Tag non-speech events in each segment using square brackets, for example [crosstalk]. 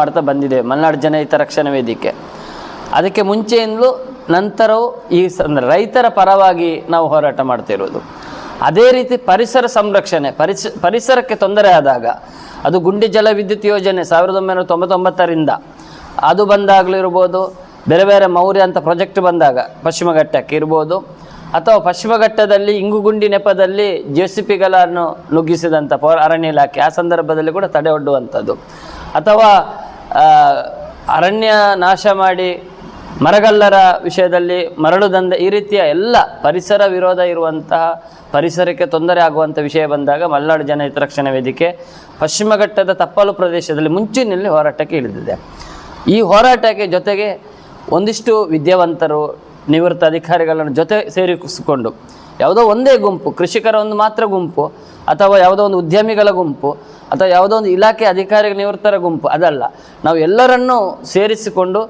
ಮಾಡ್ತಾ ಬಂದಿದೆ. ಮಲೆನಾಡು ಜನಹಿತ ರಕ್ಷಣಾ ವೇದಿಕೆ. ಅದಕ್ಕೆ ಮುಂಚೆಯಿಂದಲೂ ನಂತರವೂ ಈ ರೈತರ ಪರವಾಗಿ ನಾವು ಹೋರಾಟ ಮಾಡ್ತಿರೋದು ಅದೇ ರೀತಿ ಪರಿಸರ ಸಂರಕ್ಷಣೆ, ಪರಿಸ, ಪರಿಸರಕ್ಕೆ ತೊಂದರೆ ಆದಾಗ, ಅದು ಗುಂಡಿ ಜಲ ವಿದ್ಯುತ್ ಯೋಜನೆ ಸಾವಿರದ ಒಂಬೈನೂರ ತೊಂಬತ್ತೊಂಬತ್ತರಿಂದ ಅದು ಬಂದಾಗಲೂ ಇರ್ಬೋದು, ಬೇರೆ ಬೇರೆ ಮೌರ್ಯ ಅಂತ ಪ್ರಾಜೆಕ್ಟ್ ಬಂದಾಗ ಪಶ್ಚಿಮ ಘಟ್ಟಕ್ಕೆ ಇರ್ಬೋದು, ಅಥವಾ ಪಶ್ಚಿಮ ಘಟ್ಟದಲ್ಲಿ ಇಂಗುಗುಂಡಿ ನೆಪದಲ್ಲಿ ಜೆ ಸಿ ಪಿಗಳನ್ನು ನುಗ್ಗಿಸಿದಂಥ ಪೌರ ಅರಣ್ಯ ಇಲಾಖೆ ಆ ಸಂದರ್ಭದಲ್ಲಿ ಕೂಡ ತಡೆ ಒಡ್ಡುವಂಥದ್ದು. ಅಥವಾ ಅರಣ್ಯ ನಾಶ ಮಾಡಿ ಮರಗಲ್ಲರ ವಿಷಯದಲ್ಲಿ ಮರಳು ದಂಧೆ ಈ ರೀತಿಯ ಎಲ್ಲ ಪರಿಸರ ವಿರೋಧ ಇರುವಂತಹ ಪರಿಸರಕ್ಕೆ ತೊಂದರೆ ಆಗುವಂಥ ವಿಷಯ ಬಂದಾಗ ಮಲೆನಾಡು ಜನ ಹಿತರಕ್ಷಣಾ ವೇದಿಕೆ ಪಶ್ಚಿಮ ಘಟ್ಟದ ತಪ್ಪಲು ಪ್ರದೇಶದಲ್ಲಿ ಮುಂಚಿನಲ್ಲಿ ಹೋರಾಟಕ್ಕೆ ಇಳಿದಿದೆ. ಈ ಹೋರಾಟಕ್ಕೆ ಜೊತೆಗೆ ಒಂದಿಷ್ಟು ವಿದ್ಯಾವಂತರು ನಿವೃತ್ತ ಅಧಿಕಾರಿಗಳನ್ನು ಜೊತೆ ಸೇರಿಸಿಕೊಂಡು ಯಾವುದೋ ಒಂದೇ ಗುಂಪು, ಕೃಷಿಕರ ಒಂದು ಮಾತ್ರ ಗುಂಪು, ಅಥವಾ ಯಾವುದೋ ಒಂದು ಉದ್ಯಮಿಗಳ ಗುಂಪು, ಅಥವಾ ಯಾವುದೋ ಒಂದು ಇಲಾಖೆ ಅಧಿಕಾರಿ ನಿವೃತ್ತರ ಗುಂಪು, ಅದಲ್ಲ. ನಾವು ಎಲ್ಲರನ್ನೂ ಸೇರಿಸಿಕೊಂಡು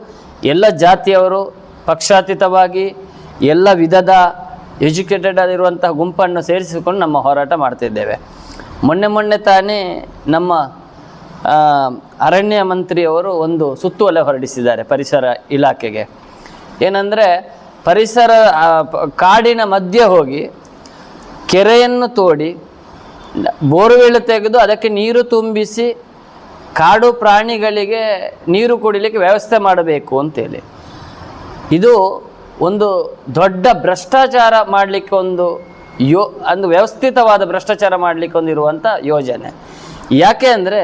ಎಲ್ಲ ಜಾತಿಯವರು ಪಕ್ಷಾತೀತವಾಗಿ ಎಲ್ಲ ವಿಧದ ಎಜುಕೇಟೆಡ್ ಆಗಿರುವಂತಹ ಗುಂಪನ್ನು ಸೇರಿಸಿಕೊಂಡು ನಮ್ಮ ಹೋರಾಟ ಮಾಡ್ತಿದ್ದೇವೆ. ಮೊನ್ನೆ ಮೊನ್ನೆ ತಾನೇ ನಮ್ಮ ಅರಣ್ಯ ಮಂತ್ರಿಯವರು ಒಂದು ಸುತ್ತುವಲೆ ಹೊರಡಿಸಿದ್ದಾರೆ ಪರಿಸರ ಇಲಾಖೆಗೆ. ಏನಂದರೆ ಪರಿಸರ ಕಾಡಿನ ಮಧ್ಯೆ ಹೋಗಿ ಕೆರೆಯನ್ನು ತೋಡಿ ಬೋರ್ವೆಲ್ ತೆಗೆದು ಅದಕ್ಕೆ ನೀರು ತುಂಬಿಸಿ ಕಾಡು ಪ್ರಾಣಿಗಳಿಗೆ ನೀರು ಕುಡಿಲಿಕ್ಕೆ ವ್ಯವಸ್ಥೆ ಮಾಡಬೇಕು ಅಂತೇಳಿ. ಇದು ಒಂದು ದೊಡ್ಡ ಭ್ರಷ್ಟಾಚಾರ ಮಾಡಲಿಕ್ಕೆ ಒಂದು ಯೋ ಅಂದು ವ್ಯವಸ್ಥಿತವಾದ ಭ್ರಷ್ಟಾಚಾರ ಮಾಡಲಿಕ್ಕೆ ಒಂದು ಇರುವಂಥ ಯೋಜನೆ. ಯಾಕೆ ಅಂದರೆ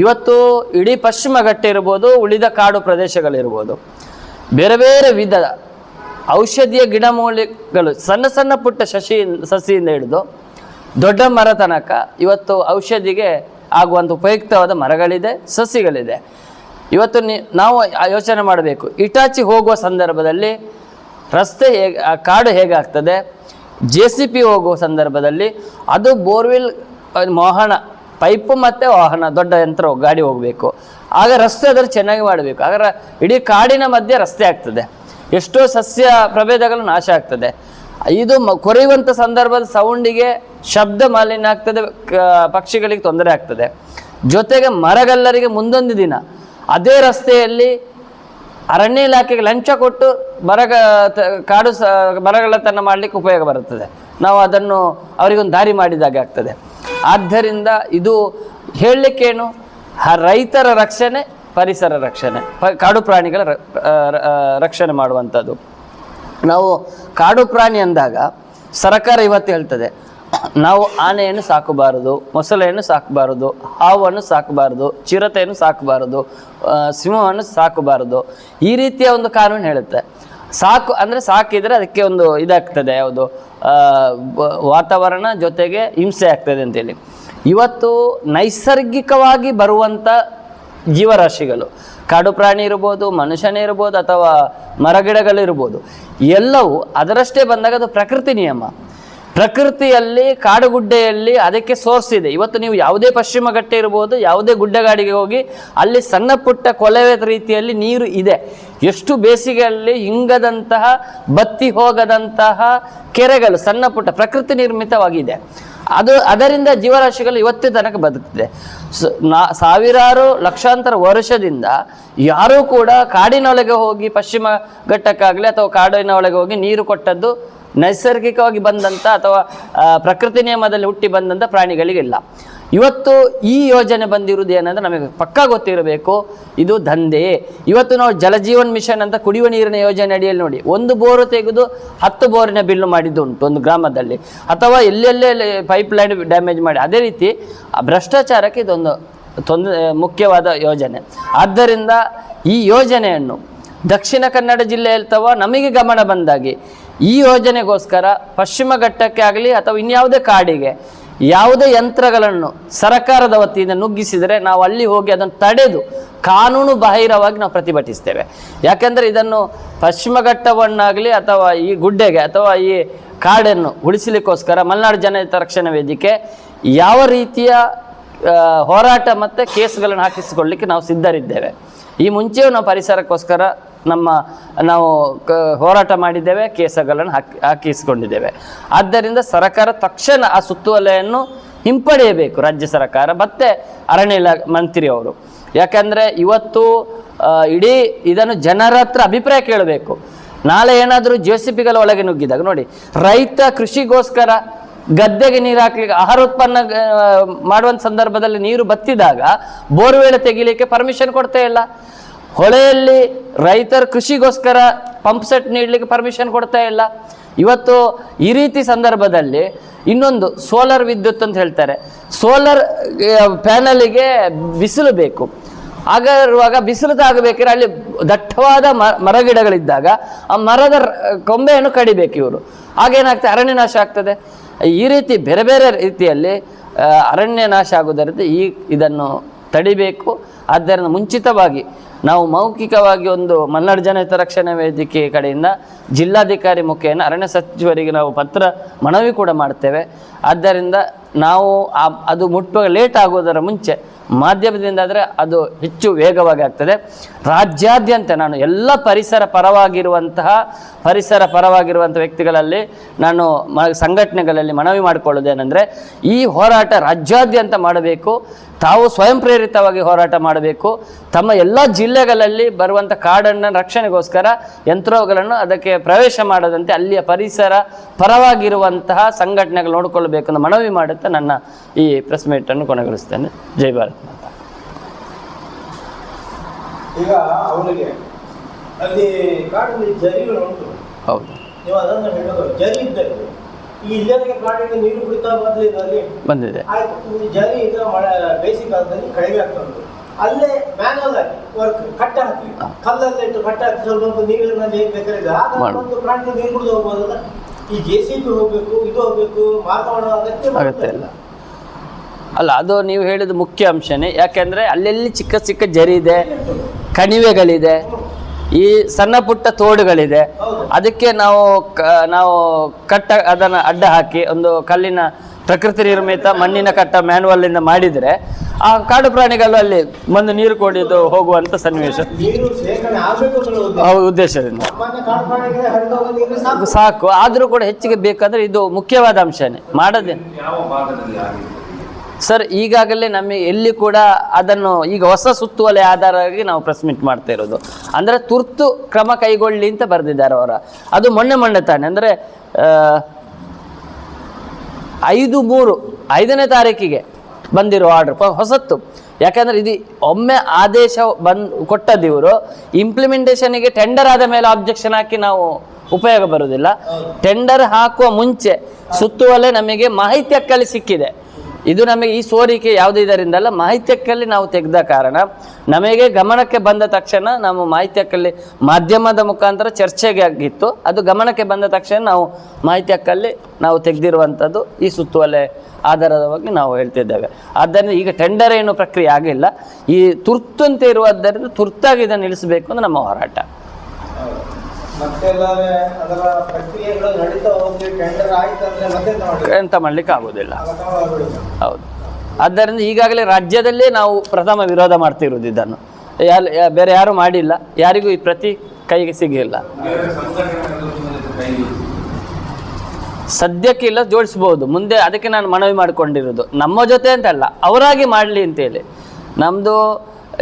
ಇವತ್ತು ಇಡೀ ಪಶ್ಚಿಮ ಘಟ್ಟ ಇರ್ಬೋದು, ಉಳಿದ ಕಾಡು ಪ್ರದೇಶಗಳಿರ್ಬೋದು. ಬೇರೆ ಬೇರೆ ವಿಧದ ಔಷಧೀಯ ಗಿಡಮೂಲಿಕೆಗಳು ಸಣ್ಣ ಸಣ್ಣ ಪುಟ್ಟ ಶಶಿ ಸಸಿಯಿಂದ ಹಿಡಿದು ದೊಡ್ಡ ಮರ ತನಕ ಇವತ್ತು ಔಷಧಿಗೆ ಆಗುವಂಥ ಉಪಯುಕ್ತವಾದ ಮರಗಳಿದೆ, ಸಸಿಗಳಿದೆ. ಇವತ್ತು ನಾವು ಯೋಚನೆ ಮಾಡಬೇಕು. ಇಟಾಚಿ ಹೋಗುವ ಸಂದರ್ಭದಲ್ಲಿ ರಸ್ತೆ ಹೇಗೆ ಕಾಡು ಹೇಗಾಗ್ತದೆ? ಜೆ ಸಿ ಪಿ ಹೋಗುವ ಸಂದರ್ಭದಲ್ಲಿ ಅದು ಬೋರ್ವೆಲ್ ವಾಹನ, ಪೈಪು ಮತ್ತು ವಾಹನ, ದೊಡ್ಡ ಯಂತ್ರ ಗಾಡಿ ಹೋಗಬೇಕು. ಆಗ ರಸ್ತೆ ಅದರ ಚೆನ್ನಾಗಿ ಮಾಡಬೇಕು. ಆಗ ಇಡೀ ಕಾಡಿನ ಮಧ್ಯೆ ರಸ್ತೆ ಆಗ್ತದೆ. ಎಷ್ಟೋ ಸಸ್ಯ ಪ್ರಭೇದಗಳು ನಾಶ ಆಗ್ತದೆ. ಇದು ಕೊರೆಯುವಂಥ ಸಂದರ್ಭದ ಸೌಂಡಿಗೆ ಶಬ್ದ ಮಾಲಿನ್ಯ ಆಗ್ತದೆ ಪಕ್ಷಿಗಳಿಗೆ ತೊಂದರೆ ಆಗ್ತದೆ. ಜೊತೆಗೆ ಮರಗಲ್ಲರಿಗೆ ಮುಂದೊಂದು ದಿನ, ಅದೇ ರಸ್ತೆಯಲ್ಲಿ ಅರಣ್ಯ ಇಲಾಖೆಗೆ ಲಂಚ ಕೊಟ್ಟು ಮರಗ ಕಾಡು ಸ ಮರಗಳತನ ಮಾಡಲಿಕ್ಕೆ ಉಪಯೋಗ ಬರುತ್ತದೆ. ನಾವು ಅದನ್ನು ಅವರಿಗೊಂದು ದಾರಿ ಮಾಡಿದಾಗೆ ಆಗ್ತದೆ. ಆದ್ದರಿಂದ ಇದು ಹೇಳಲಿಕ್ಕೇನು? ರೈತರ ರಕ್ಷಣೆ ಪರಿಸರ ರಕ್ಷಣೆ ಕಾಡು ಪ್ರಾಣಿಗಳ ರಕ್ಷಣೆ ಮಾಡುವಂಥದ್ದು. ನಾವು ಕಾಡು ಪ್ರಾಣಿ ಅಂದಾಗ ಸರ್ಕಾರ ಇವತ್ತು ಹೇಳ್ತದೆ, ನಾವು ಆನೆಯನ್ನು ಸಾಕಬಾರದು, ಮೊಸಳೆಯನ್ನು ಸಾಕಬಾರದು, ಹಾವನ್ನು ಸಾಕಬಾರದು, ಚಿರತೆಯನ್ನು ಸಾಕಬಾರದು ಸಿಂಹವನ್ನು ಸಾಕಬಾರದು, ಈ ರೀತಿಯ ಒಂದು ಕಾನೂನು ಹೇಳುತ್ತೆ. ಸಾಕು ಅಂದರೆ ಸಾಕಿದರೆ ಅದಕ್ಕೆ ಒಂದು ಇದಾಗ್ತದೆ, ಯಾವುದು ವಾತಾವರಣ ಜೊತೆಗೆ ಹಿಂಸೆ ಆಗ್ತದೆ ಅಂತೇಳಿ. ಇವತ್ತು ನೈಸರ್ಗಿಕವಾಗಿ ಬರುವಂಥ ಜೀವರಾಶಿಗಳು. ಕಾಡು ಪ್ರಾಣಿ ಇರ್ಬೋದು ಮನುಷ್ಯನೇ ಇರ್ಬೋದು ಅಥವಾ ಮರಗಿಡಗಳಿರ್ಬೋದು ಎಲ್ಲವೂ ಅದರಷ್ಟೇ ಬಂದಾಗ ಅದು ಪ್ರಕೃತಿ ನಿಯಮ. ಪ್ರಕೃತಿಯಲ್ಲಿ, ಕಾಡುಗುಡ್ಡೆಯಲ್ಲಿ ಅದಕ್ಕೆ ಸೋರ್ಸ್ ಇದೆ. ಇವತ್ತು ನೀವು ಯಾವುದೇ ಪಶ್ಚಿಮ ಘಟ್ಟೆ ಇರ್ಬೋದು, ಯಾವುದೇ ಗುಡ್ಡಗಾಡಿಗೆ ಹೋಗಿ, ಅಲ್ಲಿ ಸಣ್ಣ ಪುಟ್ಟ ಕೊಳವೆ ರೀತಿಯಲ್ಲಿ ನೀರು ಇದೆ. ಎಷ್ಟು ಬೇಸಿಗೆಯಲ್ಲಿ ಹಿಂಗದಂತಹ ಬತ್ತಿ ಹೋಗದಂತಹ ಕೆರೆಗಳು ಸಣ್ಣ ಪುಟ್ಟ ಪ್ರಕೃತಿ ನಿರ್ಮಿತವಾಗಿದೆ. ಅದು ಅದರಿಂದ ಜೀವರಾಶಿಗಳು ಇವತ್ತೇ ತನಕ ಬದುಕ್ತಿದೆ. ಸಾವಿರಾರು ಲಕ್ಷಾಂತರ ವರ್ಷದಿಂದ ಯಾರೂ ಕೂಡ ಕಾಡಿನೊಳಗೆ ಹೋಗಿ ಪಶ್ಚಿಮ ಘಟ್ಟಕ್ಕಾಗಲಿ ಅಥವಾ ಕಾಡಿನ ಒಳಗೆ ಹೋಗಿ ನೀರು ಕೊಟ್ಟದ್ದು ನೈಸರ್ಗಿಕವಾಗಿ ಬಂದಂಥ ಅಥವಾ ಪ್ರಕೃತಿ ನಿಯಮದಲ್ಲಿ ಹುಟ್ಟಿ ಬಂದಂಥ ಪ್ರಾಣಿಗಳಿಗಿಲ್ಲ. ಇವತ್ತು ಈ ಯೋಜನೆ ಬಂದಿರುವುದು ಏನಂದ್ರೆ ನಮಗೆ ಪಕ್ಕಾ ಗೊತ್ತಿರಬೇಕು, ಇದು ದಂಧೆ. ಇವತ್ತು ನಾವು ಜಲಜೀವನ್ ಮಿಷನ್ ಅಂತ ಕುಡಿಯುವ ನೀರಿನ ಯೋಜನೆ ಅಡಿಯಲ್ಲಿ ನೋಡಿ, ಒಂದು ಬೋರು ತೆಗೆದು ಹತ್ತು ಬೋರಿನ ಬಿಲ್ಲು ಮಾಡಿದ್ದು ಉಂಟು ಒಂದು ಗ್ರಾಮದಲ್ಲಿ. ಅಥವಾ ಎಲ್ಲೆಲ್ಲೇ ಪೈಪ್ ಲೈನ್ ಡ್ಯಾಮೇಜ್ ಮಾಡಿ, ಅದೇ ರೀತಿ ಭ್ರಷ್ಟಾಚಾರಕ್ಕೆ ಇದೊಂದು ತೊಂದರೆ ಮುಖ್ಯವಾದ ಯೋಜನೆ. ಆದ್ದರಿಂದ ಈ ಯೋಜನೆಯನ್ನು ದಕ್ಷಿಣ ಕನ್ನಡ ಜಿಲ್ಲೆಯಲ್ಲಿ ಅಥವಾ ನಮಗೆ ಗಮನ ಬಂದಾಗಿ ಈ ಯೋಜನೆಗೋಸ್ಕರ ಪಶ್ಚಿಮ ಘಟ್ಟಕ್ಕೆ ಆಗಲಿ ಅಥವಾ ಇನ್ಯಾವುದೇ ಕಾಡಿಗೆ ಯಾವುದೇ ಯಂತ್ರಗಳನ್ನು ಸರ್ಕಾರದ ವತಿಯಿಂದ ನುಗ್ಗಿಸಿದರೆ ನಾವು ಅಲ್ಲಿ ಹೋಗಿ ಅದನ್ನು ತಡೆದು ಕಾನೂನು ಬಾಹಿರವಾಗಿ ನಾವು ಪ್ರತಿಭಟಿಸ್ತೇವೆ. ಯಾಕೆಂದರೆ ಇದನ್ನು ಪಶ್ಚಿಮ ಘಟ್ಟವನ್ನಾಗಲಿ ಅಥವಾ ಈ ಗುಡ್ಡೆಗೆ ಅಥವಾ ಈ ಕಾಡನ್ನು ಉಳಿಸಲಿಕ್ಕೋಸ್ಕರ ಮಲೆನಾಡು ಜನಹಿತ ರಕ್ಷಣಾ ವೇದಿಕೆ ಯಾವ ರೀತಿಯ ಹೋರಾಟ ಮತ್ತು ಕೇಸ್ಗಳನ್ನು ಹಾಕಿಸಿಕೊಳ್ಳಲಿಕ್ಕೆ ನಾವು ಸಿದ್ಧರಿದ್ದೇವೆ. ಈ ಮುಂಚೆಯೂ ನಾವು ಪರಿಸರಕ್ಕೋಸ್ಕರ ನಮ್ಮ ನಾವು ಹೋರಾಟ ಮಾಡಿದ್ದೇವೆ, ಕೇಸಗಳನ್ನು ಹಾಕಿ, ಹಾಕಿಸಿಕೊಂಡಿದ್ದೇವೆ. ಆದ್ದರಿಂದ ಸರ್ಕಾರ ತಕ್ಷಣ ಆ ಸುತ್ತುವಲೆಯನ್ನು ಹಿಂಪಡೆಯಬೇಕು, ರಾಜ್ಯ ಸರ್ಕಾರ, ಮತ್ತೆ ಅರಣ್ಯ ಇಲಾ ಮಂತ್ರಿಯವರು ಯಾಕಂದರೆ ಇವತ್ತು ಇಡೀ ಇದನ್ನು ಜನರ ಹತ್ರ ಅಭಿಪ್ರಾಯ ಕೇಳಬೇಕು. ನಾಳೆ ಏನಾದರೂ ಜೆ ಸಿ ಪಿಗಳ ಒಳಗೆ ನುಗ್ಗಿದಾಗ, ನೋಡಿ, ರೈತ ಕೃಷಿಗೋಸ್ಕರ ಗದ್ದೆಗೆ ನೀರು ಹಾಕ್ಲಿಕ್ಕೆ, ಆಹಾರ ಉತ್ಪನ್ನ ಮಾಡುವಂಥ ಸಂದರ್ಭದಲ್ಲಿ ನೀರು ಬತ್ತಿದಾಗ ಬೋರ್ವೆಲ್ ತೆಗಿಲಿಕ್ಕೆ ಪರ್ಮಿಷನ್ ಕೊಡ್ತಾ ಇಲ್ಲ. ಹೊಳೆಯಲ್ಲಿ ರೈತರ ಕೃಷಿಗೋಸ್ಕರ ಪಂಪ್ ಸೆಟ್ ನೀಡಲಿಕ್ಕೆ ಪರ್ಮಿಷನ್ ಕೊಡ್ತಾ ಇಲ್ಲ. ಇವತ್ತು ಈ ರೀತಿ ಸಂದರ್ಭದಲ್ಲಿ ಇನ್ನೊಂದು ಸೋಲಾರ್ ವಿದ್ಯುತ್ ಅಂತ ಹೇಳ್ತಾರೆ. ಸೋಲಾರ್ ಪ್ಯಾನಲಿಗೆ ಬಿಸಿಲು ಬೇಕು. ಆಗ ಇರುವಾಗ ಬಿಸಿಲು ತಾಗಬೇಕಾದ್ರೆ ಅಲ್ಲಿ ದಟ್ಟವಾದ ಮರ ಮರಗಿಡಗಳಿದ್ದಾಗ ಆ ಮರದ ಕೊಂಬೆಯನ್ನು ಕಡಿಬೇಕು ಇವರು. ಆಗೇನಾಗ್ತದೆ ಅರಣ್ಯ ನಾಶ ಆಗ್ತದೆ. ಈ ರೀತಿ ಬೇರೆ ಬೇರೆ ರೀತಿಯಲ್ಲಿ ಅರಣ್ಯ ನಾಶ ಆಗುವುದರಿಂದ ಈ ಇದನ್ನು ತಡಿಬೇಕು. ಆದ್ದರಿಂದ ಮುಂಚಿತವಾಗಿ ನಾವು ಮೌಖಿಕವಾಗಿ ಒಂದು ಮಲೆನಾಡು ಜನಹಿತ ರಕ್ಷಣಾ ವೇದಿಕೆ ಕಡೆಯಿಂದ ಜಿಲ್ಲಾಧಿಕಾರಿ ಮುಖೇನ ಅರಣ್ಯ ಸಚಿವರಿಗೆ ನಾವು ಪತ್ರ ಮನವಿ ಕೂಡ ಮಾಡ್ತೇವೆ. ಆದ್ದರಿಂದ ನಾವು ಅದು ಮುಟ್ಟುವಾಗ ಲೇಟ್ ಆಗೋದರ ಮುಂಚೆ ಮಾಧ್ಯಮದಿಂದ ಆದರೆ ಅದು ಹೆಚ್ಚು ವೇಗವಾಗಿ ಆಗ್ತದೆ. ರಾಜ್ಯಾದ್ಯಂತ ನಾನು ಎಲ್ಲ ಪರಿಸರ ಪರವಾಗಿರುವಂತಹ, ಪರಿಸರ ಪರವಾಗಿರುವಂಥ ವ್ಯಕ್ತಿಗಳಲ್ಲಿ ನಾನು ಮ, ಸಂಘಟನೆಗಳಲ್ಲಿ ಮನವಿ ಮಾಡಿಕೊಳ್ಳೋದೇನೆಂದರೆ ಈ ಹೋರಾಟ ರಾಜ್ಯಾದ್ಯಂತ ಮಾಡಬೇಕು, ತಾವು ಸ್ವಯಂ ಪ್ರೇರಿತವಾಗಿ ಹೋರಾಟ ಮಾಡಬೇಕು, ತಮ್ಮ ಎಲ್ಲ ಜಿಲ್ಲೆಗಳಲ್ಲಿ ಬರುವಂಥ ಕಾಡನ್ನು ರಕ್ಷಣೆಗೋಸ್ಕರ ಯಂತ್ರಗಳನ್ನು ಅದಕ್ಕೆ ಪ್ರವೇಶ ಮಾಡದಂತೆ ಅಲ್ಲಿಯ ಪರಿಸರ ಪರವಾಗಿರುವಂತಹ ಸಂಘಟನೆಗಳು ನೋಡಿಕೊಳ್ಳಬೇಕು ಅಂತ ಮನವಿ ಮಾಡುತ್ತಾ ನನ್ನ ಈ ಪ್ರೆಸ್ ಮೀಟನ್ನು ಕೊನೆಗೊಳಿಸ್ತೇನೆ. ಜೈ ಭಾರತ್. ಈಗ ಅವನಿಗೆ ಅಲ್ಲಿ ಕಾಡಿನಲ್ಲಿ ಜರಿಗಳು ಉಂಟು ಹೌದು. ನೀವು ಅದನ್ನು ಹೇಳೋದು ಜರಿ ಇದ್ದರೆ ಈ ಇಲ್ಲದಕ್ಕೆ ಕಾಡಿಗೆ ನೀರು ಕುಡಿತಾ ಅಲ್ಲಿ ಬಂದಿದೆ. ಆಯ್ತು ಈ ಜರಿ ಈಗ ಮಳೆ ಬೇಸಿಗೆ ಕಾಲದಲ್ಲಿ ಕಡಿಮೆ ಆಗ್ತಾ ಉಂಟು. ಅಲ್ಲೇ ಮ್ಯಾನುವಲ್ ಆಗಿ ವರ್ಕ್ ಕಟ್ಟ ಹಾಕಿ ಕಲ್ಲಲ್ಲಿ ಇಟ್ಟು ಕಟ್ಟ ಹಾಕಿ ಸ್ವಲ್ಪ ನೀರಿನಲ್ಲಿ ಹೇಗೆ ಬೇಕಾದ್ರೆ ಆಗ. ಒಂದು ಪ್ರಾಣಿಗೆ ನೀರು ಕುಡಿದು ಹೋಗ್ಬೋದಲ್ಲ? ಈ ಜೆ ಸಿ ಬಿ ಹೋಗ್ಬೇಕು ಇದು ಹೋಗ್ಬೇಕು ಮಾರ್ಗ ಮಾಡೋ ಅಗತ್ಯ ಅಗತ್ಯ ಇಲ್ಲ. ಅಲ್ಲ ಅದು ನೀವು ಹೇಳಿದ ಮುಖ್ಯ ಅಂಶನೇ. ಯಾಕೆಂದರೆ ಅಲ್ಲೆಲ್ಲಿ ಚಿಕ್ಕ ಚಿಕ್ಕ ಜರಿ ಇದೆ. ಕಣಿವೆಗಳಿದೆ, ಈ ಸಣ್ಣ ಪುಟ್ಟ ತೋಡುಗಳಿದೆ. ಅದಕ್ಕೆ ನಾವು ನಾವು ಕಟ್ಟ, ಅದನ್ನು ಅಡ್ಡ ಹಾಕಿ ಒಂದು ಕಲ್ಲಿನ ಪ್ರಕೃತಿ ನಿರ್ಮಿತ ಮಣ್ಣಿನ ಕಟ್ಟ ಇಂದ ಮಾಡಿದರೆ, ಆ ಕಾಡು ಪ್ರಾಣಿಗಳು ಅಲ್ಲಿ ಬಂದು ನೀರು ಕುಡಿದು ಹೋಗುವಂಥ ಸನ್ನಿವೇಶ. ಉದ್ದೇಶದಿಂದ. ಸಾಕು. ಆದರೂ ಕೂಡ ಹೆಚ್ಚಿಗೆ ಬೇಕಾದರೆ ಇದು ಮುಖ್ಯವಾದ ಅಂಶನೇ. ಮಾಡದೆ ಸರ್, ಈಗಾಗಲೇ ನಮಗೆ ಎಲ್ಲಿ ಕೂಡ ಅದನ್ನು ಈಗ ಹೊಸ ಸುತ್ತುವಲೆ ಆಧಾರವಾಗಿ ನಾವು ಪ್ರೆಸ್ಮಿಟ್ ಮಾಡ್ತಾ ಇರೋದು. ಅಂದರೆ ತುರ್ತು ಕ್ರಮ ಕೈಗೊಳ್ಳಿ ಅಂತ ಬರೆದಿದ್ದಾರೆ ಅವರ. ಅದು ಮೊನ್ನೆ ಮೊನ್ನೆ ತಾನೆ. ಅಂದರೆ ಐದು ಮೂರು, ಐದನೇ ತಾರೀಕಿಗೆ ಬಂದಿರೋ ಆರ್ಡರ್ ಹೊಸತ್ತು. ಯಾಕಂದ್ರೆ ಇದು ಒಮ್ಮೆ ಆದೇಶ ಬಂದ್, ಕೊಟ್ಟದ್ದು ಇವರು. ಇಂಪ್ಲಿಮೆಂಟೇಷನ್ಗೆ ಟೆಂಡರ್ ಆದ ಮೇಲೆ ಆಬ್ಜೆಕ್ಷನ್ ಹಾಕಿ ನಾವು ಉಪಯೋಗ ಬರುವುದಿಲ್ಲ ಟೆಂಡರ್ ಹಾಕುವ ಮುಂಚೆ ಸುತ್ತುವಲೆ ನಮಗೆ ಮಾಹಿತಿ ಅಕ್ಕಲ್ಲಿ ಸಿಕ್ಕಿದೆ. ಇದು ನಮಗೆ ಈ ಸೋರಿಕೆ ಯಾವುದೇ ಇದರಿಂದಲ್ಲ ಮಾಹಿತ್ಯಕ್ಕಲ್ಲಿ ನಾವು ತೆಗೆದ ಕಾರಣ. ನಮಗೆ ಗಮನಕ್ಕೆ ಬಂದ ತಕ್ಷಣ ನಾವು ಮಾಹಿತ್ಯಕ್ಕಲ್ಲಿ ಮಾಧ್ಯಮದ ಮುಖಾಂತರ ಚರ್ಚೆಗೆ ಆಗಿತ್ತು. ಅದು ಗಮನಕ್ಕೆ ಬಂದ ತಕ್ಷಣ ನಾವು ಮಾಹಿತ್ಯಕ್ಕಲ್ಲಿ ನಾವು ತೆಗೆದಿರುವಂಥದ್ದು ಈ ಸುತ್ತುವಲೆ ಆಧಾರದ ಬಗ್ಗೆ ನಾವು ಹೇಳ್ತಿದ್ದೇವೆ. ಆದ್ದರಿಂದ ಈಗ ಟೆಂಡರ್ ಏನು ಪ್ರಕ್ರಿಯೆ ಆಗಿಲ್ಲ. ಈ ತುರ್ತು ಅಂತ ಇರುವುದರಿಂದ ತುರ್ತಾಗಿ ಇದನ್ನು ನಿಲ್ಲಿಸಬೇಕು ಅಂತ ನಮ್ಮ ಹೋರಾಟ. ಮತ್ತೆಲ್ಲ ಅದರ ಪ್ರಕ್ರಿಯೆಗಳು ನಡೀತಾ ಹೋಗಿ ಟೆಂಡರ್ ಆಯ್ತು ಅಂದ್ರೆ ಮತ್ತೆ ಮಾಡಿ ಎಂತ ಮಾಡ್ಲಿಕ್ಕೆ ಆಗೋದಿಲ್ಲ. ಹೌದು. ಆದ್ದರಿಂದ ಈಗಾಗಲೇ ರಾಜ್ಯದಲ್ಲೇ ನಾವು ಪ್ರಥಮ ವಿರೋಧ ಮಾಡ್ತಿರೋದು ಇದನ್ನು ಬೇರೆ ಯಾರು ಮಾಡಿಲ್ಲ. ಯಾರಿಗೂ ಈ ಪ್ರತಿ ಕೈಗೆ ಸಿಗಲಿಲ್ಲ. ಸದ್ಯಕ್ಕೆ ಇಲ್ಲ ಜೋಡಿಸ್ಬೋದು. ಮುಂದೆ ಅದಕ್ಕೆ ನಾನು ಮನವಿ ಮಾಡಿಕೊಂಡಿರೋದು ನಮ್ಮ ಜೊತೆ ಅಂತಲ್ಲ ಅವರಾಗಿ ಮಾಡಲಿ ಅಂತೇಳಿ. ನಮ್ಮದು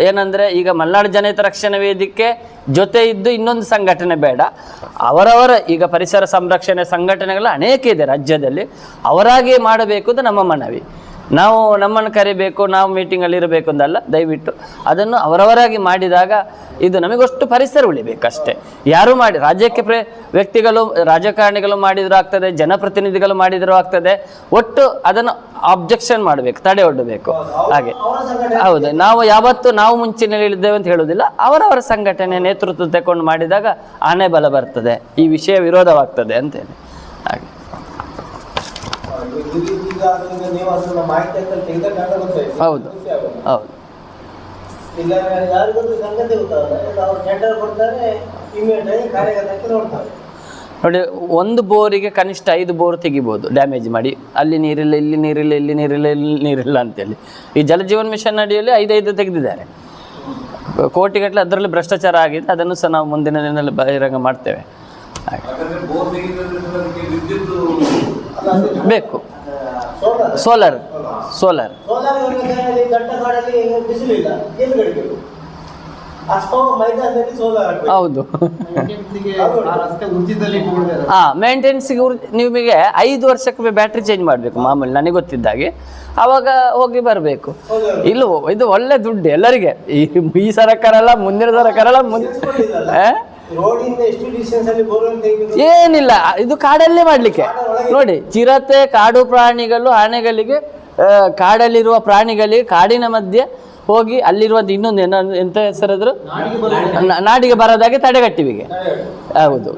ಏನಂದರೆ ಈಗ ಮಲೆನಾಡು ಜನಹಿತ ರಕ್ಷಣಾ ವೇದಿಕೆ ಜೊತೆ ಇದ್ದು ಇನ್ನೊಂದು ಸಂಘಟನೆ ಬೇಡ. ಅವರವರ ಈಗ ಪರಿಸರ ಸಂರಕ್ಷಣೆ ಸಂಘಟನೆಗಳು ಅನೇಕ ಇದೆ ರಾಜ್ಯದಲ್ಲಿ. ಅವರಾಗಿಯೇ ಮಾಡಬೇಕು ಅಂತ ನಮ್ಮ ಮನವಿ. ನಾವು ನಮ್ಮನ್ನು ಕರಿಬೇಕು, ನಾವು ಮೀಟಿಂಗಲ್ಲಿ ಇರಬೇಕು ಅಂತಲ್ಲ ದಯವಿಟ್ಟು ಅದನ್ನು ಅವರವರಾಗಿ ಮಾಡಿದಾಗ ಇದು ನಮಗೊಷ್ಟು ಪರಿಸರ ಉಳಿಬೇಕಷ್ಟೇ. ಯಾರು ಮಾಡಿ, ರಾಜ್ಯಕ್ಕೆ ಪ್ರ, ವ್ಯಕ್ತಿಗಳು, ರಾಜಕಾರಣಿಗಳು ಮಾಡಿದರೂ ಆಗ್ತದೆ, ಜನಪ್ರತಿನಿಧಿಗಳು ಮಾಡಿದರೂ ಆಗ್ತದೆ, ಒಟ್ಟು ಅದನ್ನು ಅಬ್ಜೆಕ್ಷನ್ ಮಾಡಬೇಕು, ತಡೆ ಒಡ್ಡಬೇಕು ಹಾಗೆ. ಹೌದು, ನಾವು ಯಾವತ್ತು ನಾವು ಮುಂಚಿನಲ್ಲಿದ್ದೇವೆ ಅಂತ ಹೇಳುವುದಿಲ್ಲ, ಅವರವರ ಸಂಘಟನೆ ನೇತೃತ್ವ ತಗೊಂಡು ಮಾಡಿದಾಗ ಆನೆ ಬಲ ಬರ್ತದೆ, ಈ ವಿಷಯ ವಿರೋಧವಾಗ್ತದೆ ಅಂತೇಳಿ. ಹಾಗೆ. ಕಾರ್ಯಗತಕ್ಕೆ ಹೌದು ನೋಡಿ ಒಂದು ಬೋರಿಗೆ ಕನಿಷ್ಠ ಐದು ಬೋರ್ ತೆಗಿಬೋದು ಡ್ಯಾಮೇಜ್ ಮಾಡಿ. ಅಲ್ಲಿ ನೀರಿಲ್ಲ ಇಲ್ಲಿ ನೀರಿಲ್ಲ ಇಲ್ಲಿ ನೀರಿಲ್ಲ ಇಲ್ಲಿ ನೀರಿಲ್ಲ ಅಂತೇಳಿ. ಈ ಜಲಜೀವನ್ ಮಿಷನ್ ಅಡಿಯಲ್ಲಿ ಐದೈದು ತೆಗೆದಿದ್ದಾರೆ. ಕೋಟಿಗಟ್ಟಲೆ ಅದರಲ್ಲಿ ಭ್ರಷ್ಟಾಚಾರ ಆಗಿದೆ ಅದನ್ನು ಸಹ ನಾವು ಮುಂದಿನ ದಿನದಲ್ಲಿ ಬಹಿರಂಗ ಮಾಡ್ತೇವೆ. ಹಾಗಾದ್ರೆ ಬೋರ್ ತೆಗೆದ್ರೆ ಅದಕ್ಕೆ ವಿದ್ಯುತ್ ಬೇಕು. ಸೋಲಾರ್. ಸೋಲಾರ್. ಸೋಲಾರ್. ಸೋಲಾರ್ ವ್ಯವಸಾಯದಲ್ಲಿ ದಟ್ಟ ಕಾಡಲ್ಲಿ ಬಿಸಿಲಿಲ್ಲ. ಎಲ್ಲಿ ಬೆಳಿಬೇಕು ಅಷ್ಟೋ ಮೈದಾನದಲ್ಲಿ ಸೋಲಾರ್ ಹಾಕ್ಬೇಕು. ಹೌದು. ಹಾ ಮೇಂಟೆನೆನ್ಸ್ಗೆ ನಿಮಗೆ ಐದು ವರ್ಷಕ್ಕೆ ಬ್ಯಾಟ್ರಿ ಚೇಂಜ್ ಮಾಡಬೇಕು ಮಾಮೂಲಿ ನನಗೆ ಗೊತ್ತಿದ್ದಾಗೆ. ಅವಾಗ ಹೋಗಿ ಬರಬೇಕು. ಇಲ್ಲ ಇದು ಒಳ್ಳೆ ದುಡ್ಡು ಎಲ್ಲರಿಗೆ. ಈ ಈ ಸರ್ಕಾರ ಅಲ್ಲ ಮುಂದಿನ ಸರ್ಕಾರ ಅಲ್ಲ ಮುಂದೆ ಏನಿಲ್ಲ ಇದು ಕಾಡಲ್ಲೇ ಮಾಡ್ಲಿಕ್ಕೆ. ನೋಡಿ ಚಿರತೆ ಕಾಡು ಪ್ರಾಣಿಗಳು ಆನೆಗಳಿಗೆ ಕಾಡಲ್ಲಿರುವ ಪ್ರಾಣಿಗಳಿಗೆ ಕಾಡಿನ ಮಧ್ಯೆ ಹೋಗಿ ಅಲ್ಲಿರುವಂತ ಇನ್ನೊಂದು ಏನೋ ಎಂತ ಹೆಸರಾದ್ರು ನ- ನಾಡಿಗೆ ಬರೋದಾಗೆ ತಡೆಗಟ್ಟಿವಿಗೆ ಹೌದು.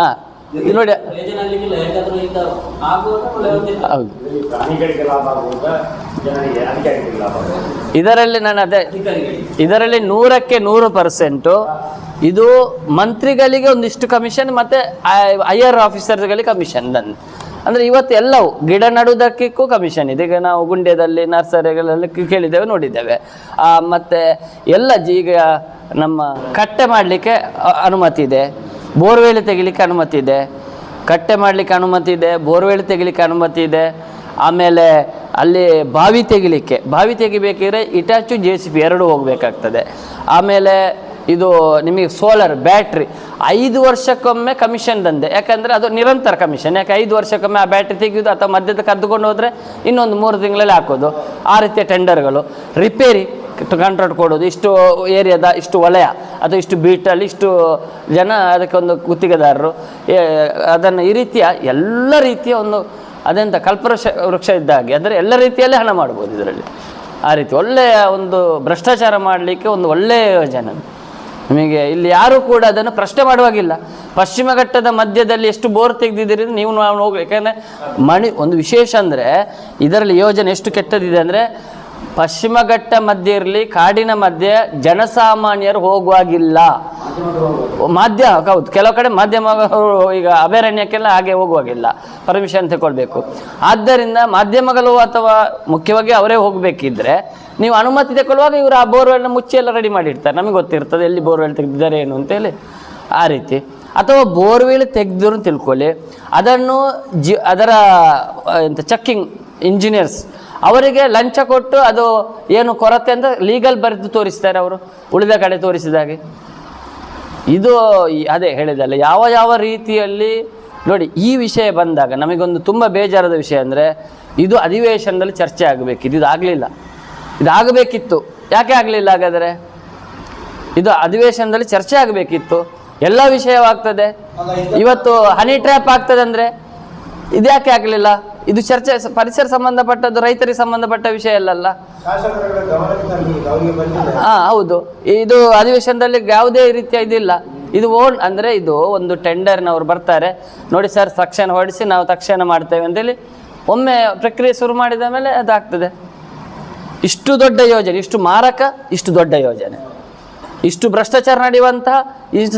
ಹಾಂ ನೋಡಿ. ಹೌದು. ಇದರಲ್ಲಿ ನಾನು ಅದೇ ಇದರಲ್ಲಿ ನೂರಕ್ಕೆ ನೂರು ಪರ್ಸೆಂಟು. ಇದು ಮಂತ್ರಿಗಳಿಗೆ ಒಂದಿಷ್ಟು ಕಮಿಷನ್ ಮತ್ತೆ ಆರ್ ಆಫೀಸರ್ಗಳಿಗೆ ಕಮಿಷನ್ ನನ್ನ ಅಂದರೆ ಇವತ್ತು ಎಲ್ಲವೂ ಗಿಡ ನಡುವುದಕ್ಕೂ ಕಮಿಷನ್ ಇದೆ. ಈಗ ನಾವು ಗುಂಡ್ಯದಲ್ಲಿ ನರ್ಸರಿಗಳಲ್ಲಿ ಕೇಳಿದ್ದೇವೆ ನೋಡಿದ್ದೇವೆ. ಮತ್ತು ಮತ್ತೆ ಎಲ್ಲ ಜೀಗ ಈಗ ನಮ್ಮ ಕಟ್ಟೆ ಮಾಡಲಿಕ್ಕೆ ಅನುಮತಿ ಇದೆ. ಬೋರ್ವೆಲ್ ತೆಗಿಲಿಕ್ಕೆ ಅನುಮತಿ ಇದೆ. ಕಟ್ಟೆ ಮಾಡಲಿಕ್ಕೆ ಅನುಮತಿ ಇದೆ, ಬೋರ್ವೆಲ್ ತೆಗಿಲಿಕ್ಕೆ ಅನುಮತಿ ಇದೆ. ಆಮೇಲೆ ಅಲ್ಲಿ ಬಾವಿ ತೆಗಿಲಿಕ್ಕೆ, ಬಾವಿ ತೆಗಿಬೇಕಿದ್ರೆ ಇಟಾಚು ಜೆ ಸಿ ಪಿ ಎರಡು ಹೋಗಬೇಕಾಗ್ತದೆ. ಆಮೇಲೆ ಇದು ನಿಮಗೆ ಸೋಲಾರ್ ಬ್ಯಾಟ್ರಿ, ಐದು ವರ್ಷಕ್ಕೊಮ್ಮೆ ಕಮಿಷನ್ ದಂದೆ ಯಾಕಂದರೆ ಅದು ನಿರಂತರ ಕಮಿಷನ್. ಯಾಕೆ ಐದು ವರ್ಷಕ್ಕೊಮ್ಮೆ ಆ ಬ್ಯಾಟ್ರಿ ತೆಗೆಯೋದು ಅಥವಾ ಮಧ್ಯದ ಕದ್ದುಕೊಂಡು ಹೋದರೆ ಇನ್ನೊಂದು ಮೂರು ತಿಂಗಳಲ್ಲಿ ಹಾಕೋದು. ಆ ರೀತಿಯ ಟೆಂಡರ್ಗಳು ರಿಪೇರಿ ಕಾಂಟ್ರಾಕ್ಟ್ ಕೊಡೋದು. ಇಷ್ಟು ಏರಿಯಾದ, ಇಷ್ಟು ವಲಯ, ಅಥವಾ ಇಷ್ಟು ಬೀಟಲ್ಲಿ ಇಷ್ಟು ಜನ ಅದಕ್ಕೆ ಒಂದು ಗುತ್ತಿಗೆದಾರರು. ಅದನ್ನು ಈ ರೀತಿಯ ಎಲ್ಲ ರೀತಿಯ ಒಂದು ಅದೆಂಥ ಕಲ್ಪವೃಕ್ಷ, ವೃಕ್ಷ ಇದ್ದ ಹಾಗೆ. ಅಂದರೆ ಎಲ್ಲ ರೀತಿಯಲ್ಲೇ ಹಣ ಮಾಡ್ಬೋದು ಇದರಲ್ಲಿ. ಆ ರೀತಿ ಒಳ್ಳೆಯ ಒಂದು ಭ್ರಷ್ಟಾಚಾರ ಮಾಡಲಿಕ್ಕೆ ಒಂದು ಒಳ್ಳೆಯ ಯೋಜನೆ. ನಿಮಗೆ ಇಲ್ಲಿ ಯಾರೂ ಕೂಡ ಅದನ್ನು ಪ್ರಶ್ನೆ ಮಾಡುವಾಗಿಲ್ಲ. ಪಶ್ಚಿಮ ಘಟ್ಟದ ಮಧ್ಯದಲ್ಲಿ ಎಷ್ಟು ಬೋರ್ ತೆಗೆದಿದ್ದೀರಿ ನೀವು ನಾವು ಹೋಗ್ಬೇಕು ಯಾಕಂದರೆ ಮಣಿ, ಒಂದು ವಿಶೇಷ ಅಂದರೆ ಇದರಲ್ಲಿ ಯೋಜನೆ ಎಷ್ಟು ಕೆಟ್ಟದಿದೆ ಅಂದರೆ ಪಶ್ಚಿಮ ಘಟ್ಟ ಮಧ್ಯೆ ಇರಲಿ, ಕಾಡಿನ ಮಧ್ಯೆ ಜನಸಾಮಾನ್ಯರು ಹೋಗುವಾಗಿಲ್ಲ. ಮಾಧ್ಯಮ ಹೌದು, ಕೆಲವು ಕಡೆ ಮಾಧ್ಯಮ [laughs] ಈಗ ಅಭಯಾರಣ್ಯಕ್ಕೆಲ್ಲ ಹಾಗೆ ಹೋಗುವಾಗಿಲ್ಲ. ಪರ್ಮಿಷನ್ ತಗೊಳ್ಬೇಕು ಆದ್ದರಿಂದ ಮಾಧ್ಯಮಗಳು ಅಥವಾ ಮುಖ್ಯವಾಗಿ ಅವರೇ ಹೋಗಬೇಕಿದ್ರೆ ನೀವು ಅನುಮತಿ ತಗೊಳ್ಳುವಾಗ ಇವರು ಆ ಬೋರ್ವೆಲ್ನ ಮುಚ್ಚಿ ಎಲ್ಲ ರೆಡಿ ಮಾಡಿರ್ತಾರೆ. ನಮಗೆ ಗೊತ್ತಿರ್ತದೆ ಎಲ್ಲಿ ಬೋರ್ವೆಲ್ ತೆಗೆದಿದ್ದಾರೆ ಏನು ಅಂತೇಳಿ ಆ ರೀತಿ. ಅಥವಾ ಬೋರ್ವೆಲ್ ತೆಗೆದ್ರು ತಿಳ್ಕೊಳ್ಳಿ. ಅದನ್ನು ಜಿ, ಅದರ, ಎಂತ ಚೆಕ್ಕಿಂಗ್ ಇಂಜಿನಿಯರ್ಸ್ ಅವರಿಗೆ ಲಂಚ ಕೊಟ್ಟು ಅದು ಏನು ಕೊರತೆ ಅಂತ ಲೀಗಲ್ ಬರೆದು ತೋರಿಸ್ತಾರೆ ಅವರು ಉಳಿದ ಕಡೆ ತೋರಿಸಿದಾಗೆ. ಇದು ಅದೇ ಹೇಳಿದಲ್ಲ ಯಾವ ಯಾವ ರೀತಿಯಲ್ಲಿ ನೋಡಿ ಈ ವಿಷಯ ಬಂದಾಗ ನಮಗೊಂದು ತುಂಬ ಬೇಜಾರದ ವಿಷಯ ಅಂದರೆ ಇದು ಅಧಿವೇಶನದಲ್ಲಿ ಚರ್ಚೆ ಆಗಬೇಕಿತ್ತು ಇದು ಆಗಲಿಲ್ಲ. ಇದು ಆಗಬೇಕಿತ್ತು. ಯಾಕೆ ಆಗಲಿಲ್ಲ ಹಾಗಾದರೆ? ಇದು ಅಧಿವೇಶನದಲ್ಲಿ ಚರ್ಚೆ ಆಗಬೇಕಿತ್ತು. ಎಲ್ಲ ವಿಷಯವಾಗ್ತದೆ. ಇವತ್ತು ಹನಿ ಟ್ರ್ಯಾಪ್ ಆಗ್ತದೆ ಅಂದರೆ ಇದ್ಯಾಕೆ ಆಗಲಿಲ್ಲ? ಇದು ಚರ್ಚೆ ಪರಿಸರ ಸಂಬಂಧಪಟ್ಟದ್ದು ರೈತರಿಗೆ ಸಂಬಂಧಪಟ್ಟ ವಿಷಯ ಅಲ್ಲಲ್ಲ? ಹಾ ಹೌದು. ಇದು ಅಧಿವೇಶನದಲ್ಲಿ ಯಾವುದೇ ರೀತಿಯ ಇದಿಲ್ಲ. ಇದು ಓನ್ ಅಂದರೆ ಇದು ಒಂದು ಟೆಂಡರ್ನವ್ರು ಬರ್ತಾರೆ. ನೋಡಿ ಸರ್ ತಕ್ಷಣ ಹೊಡಿಸಿ ನಾವು ತಕ್ಷಣ ಮಾಡ್ತೇವೆ ಅಂತೇಳಿ ಒಮ್ಮೆ ಪ್ರಕ್ರಿಯೆ ಶುರು ಮಾಡಿದ ಮೇಲೆ ಅದಾಗ್ತದೆ ಇಷ್ಟು ದೊಡ್ಡ ಯೋಜನೆ ಇಷ್ಟು ಮಾರಕ ಇಷ್ಟು ದೊಡ್ಡ ಯೋಜನೆ. ಇಷ್ಟು ಭ್ರಷ್ಟಾಚಾರ ನಡೆಯುವಂತಹ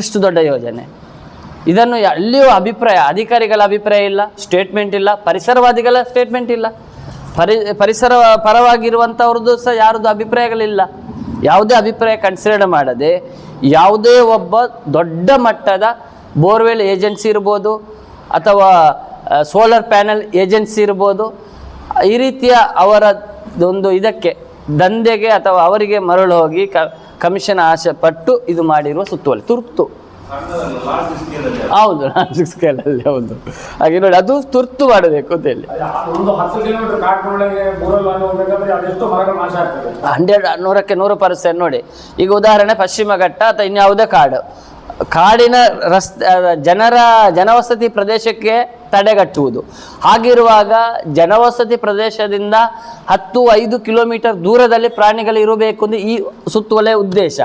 ಇಷ್ಟು ದೊಡ್ಡ ಯೋಜನೆ. ಇದನ್ನು ಅಲ್ಲಿಯೂ ಅಭಿಪ್ರಾಯ, ಅಧಿಕಾರಿಗಳ ಅಭಿಪ್ರಾಯ ಇಲ್ಲ ಸ್ಟೇಟ್ಮೆಂಟ್ ಇಲ್ಲ, ಪರಿಸರವಾದಿಗಳ ಸ್ಟೇಟ್ಮೆಂಟ್ ಇಲ್ಲ. ಪರಿ, ಪರಿಸರ ಪರವಾಗಿರುವಂಥವ್ರದ್ದು ಸಹ ಯಾರದ್ದು ಅಭಿಪ್ರಾಯಗಳಿಲ್ಲ. ಯಾವುದೇ ಅಭಿಪ್ರಾಯ ಕನ್ಸಿಡರ್ ಮಾಡದೆ ಯಾವುದೇ ಒಬ್ಬ ದೊಡ್ಡ ಮಟ್ಟದ ಬೋರ್ವೆಲ್ ಏಜೆನ್ಸಿ ಇರ್ಬೋದು ಅಥವಾ ಸೋಲಾರ್ ಪ್ಯಾನಲ್ ಏಜೆನ್ಸಿ ಇರ್ಬೋದು, ಈ ರೀತಿಯ ಅವರ ಒಂದು ಇದಕ್ಕೆ ದಂಧೆಗೆ ಅಥವಾ ಅವರಿಗೆ ಮರಳು ಹೋಗಿ ಕಮಿಷನ್ ಆಸೆ ಪಟ್ಟು ಇದು ಮಾಡಿರುವ ಸುತ್ತುವಲ್ಲಿ ತುರ್ತು. ಹೌದು ಲಾರ್ಜ್ ಸ್ಕೇಲಲ್ಲಿ ಹೌದು. ಹಾಗೆ ನೋಡಿ ಅದು ತುರ್ತು ಮಾಡಬೇಕು ಅಂತ ಹೇಳಿ. ಹಂಡ್ರೆಡ್ ನೂರಕ್ಕೆ ನೂರು ಪರ್ಸೆಂಟ್ ನೋಡಿ. ಈಗ ಉದಾಹರಣೆ ಪಶ್ಚಿಮ ಘಟ್ಟ ಅಥವಾ ಇನ್ಯಾವುದೇ ಕಾಡು. ಕಾಡಿನ ರಸ್ತೆ ಜನರ ಜನವಸತಿ ಪ್ರದೇಶಕ್ಕೆ ತಡೆಗಟ್ಟುವುದು. ಹಾಗಿರುವಾಗ ಜನವಸತಿ ಪ್ರದೇಶದಿಂದ ಹತ್ತು ಐದು ಕಿಲೋಮೀಟರ್ ದೂರದಲ್ಲಿ ಪ್ರಾಣಿಗಳು ಇರಬೇಕು ಅಂದ್ರೆ ಈ ಸುತ್ತುವಲೆ ಉದ್ದೇಶ.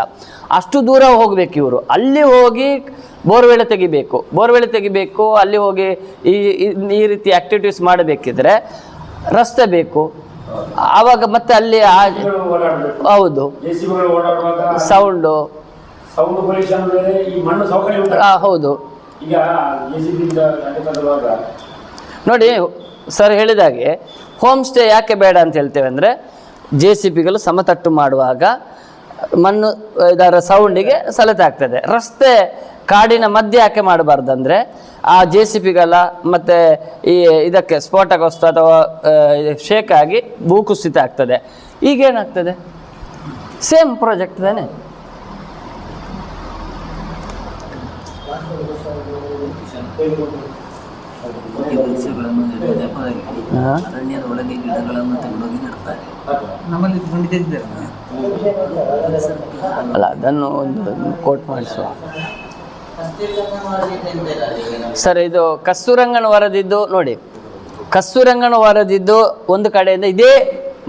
ಅಷ್ಟು ದೂರ ಹೋಗಬೇಕು ಇವರು. ಅಲ್ಲಿ ಹೋಗಿ ಬೋರ್ವೆಲ್ ತೆಗಿಬೇಕು. ಬೋರ್ವೆಲ್ ತೆಗಿಬೇಕು ಅಲ್ಲಿ ಹೋಗಿ ಈ ಈ- ರೀತಿ ಆಕ್ಟಿವಿಟೀಸ್ ಮಾಡಬೇಕಿದ್ರೆ ರಸ್ತೆ ಬೇಕು. ಆವಾಗ ಮತ್ತೆ ಅಲ್ಲಿ ಹೌದು. ಸೌಂಡು ಸೌಂಡ್ ಪೊಲ್ಯೂಷನ್ ಬೇರೆ ಈ ಮಣ್ಣು ಸೌಕರ್ಯ ಉಂಟು? ಆ, ಹೌದು. ಈಗ ತರುವಾಗ ನೋಡಿ ಸರ್ ಹೇಳಿದಾಗೆ ಹೋಮ್ ಸ್ಟೇ ಯಾಕೆ ಬೇಡ ಅಂತ ಹೇಳ್ತೇವೆ ಅಂದರೆ ಜೆ ಸಿ ಪಿಗಳು ಸಮತಟ್ಟು ಮಾಡುವಾಗ ಮಣ್ಣು ಇದರ ಸೌಂಡಿಗೆ ಸಲತೆ ಆಗ್ತದೆ. ರಸ್ತೆ ಕಾಡಿನ ಮಧ್ಯೆ ಯಾಕೆ ಮಾಡಬಾರ್ದಂದ್ರೆ ಆ ಜೆ ಸಿ ಪಿಗಳ ಮತ್ತು ಈ ಇದಕ್ಕೆ ಸ್ಫೋಟಕ ವಸ್ತು ಅಥವಾ ಆ, ಶೇಕ್ ಆಗಿ ಭೂಕುಸಿತ ಆಗ್ತದೆ. ಈಗೇನಾಗ್ತದೆ ಸೇಮ್ ಪ್ರಾಜೆಕ್ಟ್ ತಾನೆ. ನೆಪದಲ್ಲಿ ಹಾ. ಅರಣ್ಯದ ಒಳಗೆ ಗಿಡಗಳನ್ನು ತೆಗೆದೋಗಿ ನೆಡ್ತಾರೆ. ನಮ್ಮಲ್ಲಿ ಇದ್ದಾರೆ ಅಲ್ಲ ಅದನ್ನು ಒಂದು ಕೋಟ್ ಮಾಡಿಸುವ. ಸರ್ ಇದು ಕಸ್ತೂರಂಗನ ವರದಿದ್ದು ನೋಡಿ ಕಸ್ತೂರಂಗನ ವರದಿದ್ದು ಒಂದು ಕಡೆಯಿಂದ ಇದೇ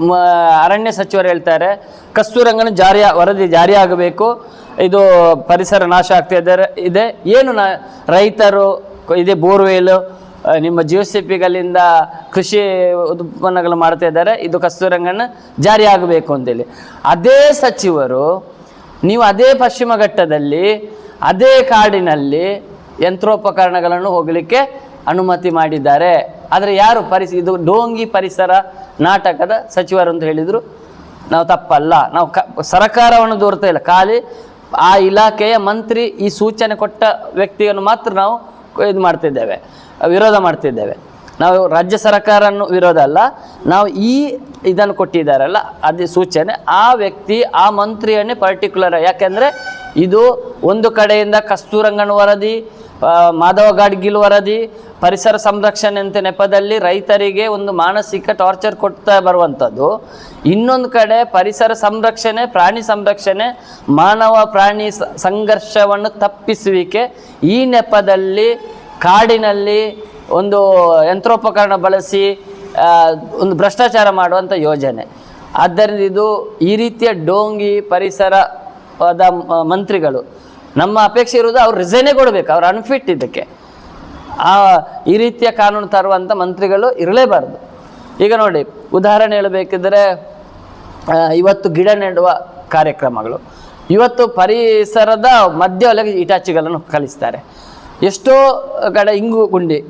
ಮ- ಅರಣ್ಯ ಸಚಿವರು ಹೇಳ್ತಾರೆ ಕಸ್ತೂರಂಗನ ಜಾರಿಯ ವರದಿ ಜಾರಿಯಾಗಬೇಕು. ಇದು ಪರಿಸರ ನಾಶ ಆಗ್ತಾ ಇದ್ದಾರೆ. ಇದೆ, ಏನು ನ, ರೈತರು, ಇದೇ ಬೋರ್ವೆಲ್ ನಿಮ್ಮ ಜಿ ಎಸ್ ಸಿ ಪಿಗಳಿಂದ ಕೃಷಿ ಉತ್ಪನ್ನಗಳು ಮಾಡ್ತಾ ಇದ್ದಾರೆ. ಇದು ಕಸ್ತೂರಂಗನ ಜಾರಿಯಾಗಬೇಕು ಅಂತೇಳಿ. ಅದೇ ಸಚಿವರು, ನೀವು ಅದೇ ಪಶ್ಚಿಮ ಘಟ್ಟದಲ್ಲಿ, ಅದೇ ಕಾಡಿನಲ್ಲಿ ಯಂತ್ರೋಪಕರಣಗಳನ್ನು ಹೋಗಲಿಕ್ಕೆ ಅನುಮತಿ ಮಾಡಿದ್ದಾರೆ. ಆದರೆ ಯಾರು ಪರಿಸ, ಇದು ಡೋಂಗಿ ಪರಿಸರ ನಾಟಕದ ಸಚಿವರು ಅಂತ ಹೇಳಿದರು. ನಾವು ತಪ್ಪಲ್ಲ. ನಾವು ಕ, ಸರಕಾರವನ್ನು ದೂರ್ತಾ ಇಲ್ಲ. ಖಾಲಿ ಆ ಇಲಾಖೆಯ ಮಂತ್ರಿ ಈ ಸೂಚನೆ ಕೊಟ್ಟ ವ್ಯಕ್ತಿಯನ್ನು ಮಾತ್ರ ನಾವು ಇದು ಮಾಡ್ತಿದ್ದೇವೆ, ವಿರೋಧ ಮಾಡ್ತಿದ್ದೇವೆ. ನಾವು ರಾಜ್ಯ ಸರ್ಕಾರನ್ನು ವಿರೋಧ ಅಲ್ಲ, ನಾವು ಈ ಇದನ್ನು ಕೊಟ್ಟಿದ್ದಾರಲ್ಲ, ಅದೇ ಸೂಚನೆ, ಆ ವ್ಯಕ್ತಿ, ಆ ಮಂತ್ರಿಯನ್ನೇ ಪರ್ಟಿಕ್ಯುಲರ್ ಯಾಕೆಂದರೆ ಇದು ಒಂದು ಕಡೆಯಿಂದ ಕಸ್ತೂರಂಗನ್ ವರದಿ ಮಾಧವ ಗಾಡ್ಗಿಲ್ ವರದಿ, ಪರಿಸರ ಸಂರಕ್ಷಣೆ ಅಂತ ನೆಪದಲ್ಲಿ ರೈತರಿಗೆ ಒಂದು ಮಾನಸಿಕ ಟಾರ್ಚರ್ ಕೊಡ್ತಾ ಬರುವಂಥದ್ದು. ಇನ್ನೊಂದು ಕಡೆ ಪರಿಸರ ಸಂರಕ್ಷಣೆ, ಪ್ರಾಣಿ ಸಂರಕ್ಷಣೆ, ಮಾನವ ಪ್ರಾಣಿ ಸಂಘರ್ಷವನ್ನು ತಪ್ಪಿಸುವಿಕೆ ಈ ನೆಪದಲ್ಲಿ ಕಾಡಿನಲ್ಲಿ ಒಂದು ಯಂತ್ರೋಪಕರಣ ಬಳಸಿ ಒಂದು ಭ್ರಷ್ಟಾಚಾರ ಮಾಡುವಂಥ ಯೋಜನೆ. ಆದ್ದರಿಂದ ಇದು ಈ ರೀತಿಯ ಡೋಂಗಿ ಪರಿಸರದ ಮಂತ್ರಿಗಳು ನಮ್ಮ ಅಪೇಕ್ಷೆ ಇರುವುದು ಅವ್ರು ರಿಸೈನೇ ಕೊಡಬೇಕು, ಅವ್ರು ಅನ್ಫಿಟ್ ಇದಕ್ಕೆ. ಆ, ಈ ರೀತಿಯ ಕಾನೂನು ತರುವಂಥ ಮಂತ್ರಿಗಳು ಇರಲೇಬಾರದು. ಈಗ ನೋಡಿ, ಉದಾಹರಣೆ ಹೇಳಬೇಕಿದ್ರೆ ಇವತ್ತು ಗಿಡ ನೆಡುವ ಕಾರ್ಯಕ್ರಮಗಳು. ಇವತ್ತು ಪರಿಸರದ ಮಧ್ಯ ಒಳಗೆ ಇಟಾಚಿಗಳನ್ನು ಕಲಿಸ್ತಾರೆ. ಎಷ್ಟೋ ಕಡೆ ಇಂಗು ಗುಂಡಿ,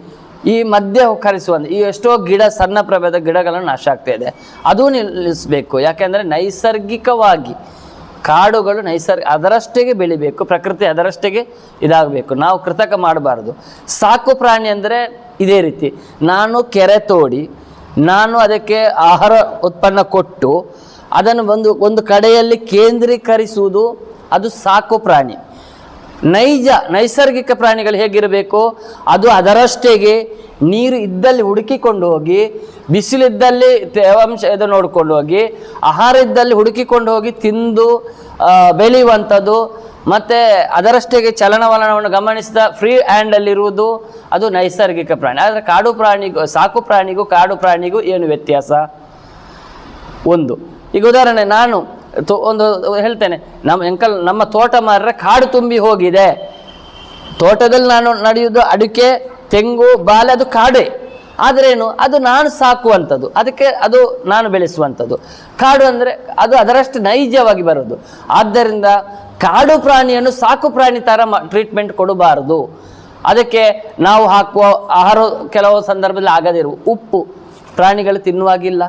ಈ ಮಧ್ಯೆ ಕಲಿಸುವಂಥ ಈ ಎಷ್ಟೋ ಗಿಡ, ಸಣ್ಣ ಪ್ರಭೇದ ಗಿಡಗಳನ್ನು ನಾಶ ಆಗ್ತಾ ಇದೆ. ಅದು ನಿಲ್ಲಿಸಬೇಕು. ಯಾಕೆಂದರೆ ನೈಸರ್ಗಿಕವಾಗಿ ಕಾಡುಗಳು ನೈಸರ್ಗ ಅದರಷ್ಟೇ ಬೆಳಿಬೇಕು, ಪ್ರಕೃತಿ ಅದರಷ್ಟೇ ಇದಾಗಬೇಕು. ನಾವು ಕೃತಕ ಮಾಡಬಾರ್ದು. ಸಾಕು ಪ್ರಾಣಿ ಅಂದರೆ ಇದೇ ರೀತಿ. ನಾನು ಕೆರೆ ತೋಡಿ, ನಾನು ಅದಕ್ಕೆ ಆಹಾರ ಉತ್ಪನ್ನ ಕೊಟ್ಟು, ಅದನ್ನು ಒಂದು ಒಂದು ಕಡೆಯಲ್ಲಿ ಕೇಂದ್ರೀಕರಿಸುವುದು ಅದು ಸಾಕು ಪ್ರಾಣಿ. ನೈಜ, ನೈಸರ್ಗಿಕ ಪ್ರಾಣಿಗಳು ಹೇಗಿರಬೇಕು? ಅದು ಅದರಷ್ಟೇಗೆ ನೀರು ಇದ್ದಲ್ಲಿ ಹುಡುಕಿಕೊಂಡು ಹೋಗಿ, ಬಿಸಿಲಿದ್ದಲ್ಲಿ ತೇವಾಂಶ ಇದು ನೋಡಿಕೊಂಡು ಹೋಗಿ, ಆಹಾರ ಇದ್ದಲ್ಲಿ ಹುಡುಕಿಕೊಂಡು ಹೋಗಿ ತಿಂದು ಬೆಳೆಯುವಂಥದ್ದು, ಮತ್ತು ಅದರಷ್ಟೇಗೆ ಚಲನವಲನವನ್ನು ಗಮನಿಸಿದ ಫ್ರೀ ಹ್ಯಾಂಡಲ್ಲಿರುವುದು ಅದು ನೈಸರ್ಗಿಕ ಪ್ರಾಣಿ. ಆದರೆ ಕಾಡು ಪ್ರಾಣಿಗೂ, ಸಾಕು ಪ್ರಾಣಿಗೂ, ಕಾಡು ಪ್ರಾಣಿಗೂ ಏನು ವ್ಯತ್ಯಾಸ? ಒಂದು. ಈಗ ಉದಾಹರಣೆ, ನಾನು ಒಂದು ಹೇಳ್ತೇನೆ, ನಮ್ಮ ಎಂಕಲ್ ನಮ್ಮ ತೋಟ ಮಾರ್ರೆ ಕಾಡು ತುಂಬಿ ಹೋಗಿದೆ. ತೋಟದಲ್ಲಿ ನಾನು ನಡೆಯುವುದು ಅಡಿಕೆ, ತೆಂಗು ಬಾಲೆ ಅದು ಕಾಡೇ. ಆದರೇನು, ಅದು ನಾನು ಸಾಕುವಂಥದ್ದು. ಅದಕ್ಕೆ ಅದು ನಾನು ಬೆಳೆಸುವಂಥದ್ದು. ಕಾಡು ಅಂದರೆ ಅದು ಅದರಷ್ಟು ನೈಜವಾಗಿ ಬರೋದು. ಆದ್ದರಿಂದ ಕಾಡು ಪ್ರಾಣಿಯನ್ನು ಸಾಕು ಪ್ರಾಣಿ ಥರ ಟ್ರೀಟ್ಮೆಂಟ್ ಕೊಡಬಾರದು. ಅದಕ್ಕೆ ನಾವು ಹಾಕುವ ಆಹಾರ ಕೆಲವು ಸಂದರ್ಭದಲ್ಲಿ ಆಗದಿರು, ಉಪ್ಪು. ಪ್ರಾಣಿಗಳು ತಿನ್ನುವಾಗಿಲ್ಲ.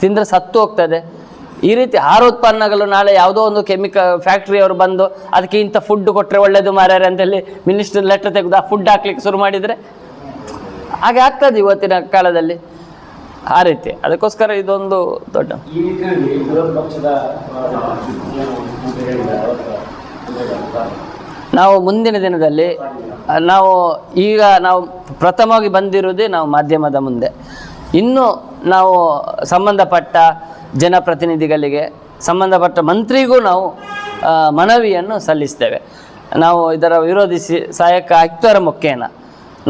ತಿಂದರೆ ಸತ್ತು ಹೋಗ್ತದೆ. ಈ ರೀತಿ ಆಹಾರ ಉತ್ಪನ್ನಗಳು ನಾಳೆ ಯಾವುದೋ ಒಂದು ಕೆಮಿಕಲ್ ಫ್ಯಾಕ್ಟ್ರಿಯವರು ಬಂದು ಅದಕ್ಕೆ ಇಂಥ ಫುಡ್ ಕೊಟ್ಟರೆ ಒಳ್ಳೇದು ಮಾರ್ಯಾರೆ ಅಂತೇಳಿ ಮಿನಿಸ್ಟರ್ ಲೆಟರ್ ತೆಗೆದು ಆ ಫುಡ್ ಹಾಕ್ಲಿಕ್ಕೆ ಶುರು ಮಾಡಿದರೆ ಹಾಗೆ ಆಗ್ತದೆ ಇವತ್ತಿನ ಕಾಲದಲ್ಲಿ. ಆ ರೀತಿ. ಅದಕ್ಕೋಸ್ಕರ ಇದೊಂದು ದೊಡ್ಡ ನಾವು ಮುಂದಿನ ದಿನದಲ್ಲಿ ನಾವು ಈಗ ನಾವು ಪ್ರಥಮವಾಗಿ ಬಂದಿರುವುದೇ ನಾವು ಮಾಧ್ಯಮದ ಮುಂದೆ. ಇನ್ನು ನಾವು ಸಂಬಂಧಪಟ್ಟ ಜನಪ್ರತಿನಿಧಿಗಳಿಗೆ, ಸಂಬಂಧಪಟ್ಟ ಮಂತ್ರಿಗೂ ನಾವು ಮನವಿಯನ್ನು ಸಲ್ಲಿಸ್ತೇವೆ. ನಾವು ಇದರ ವಿರೋಧಿಸಿ ಸಹಾಯಕ ಆಯುಕ್ತರ ಮುಖೇನ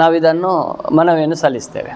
ನಾವು ಇದನ್ನು ಮನವಿಯನ್ನು ಸಲ್ಲಿಸ್ತೇವೆ.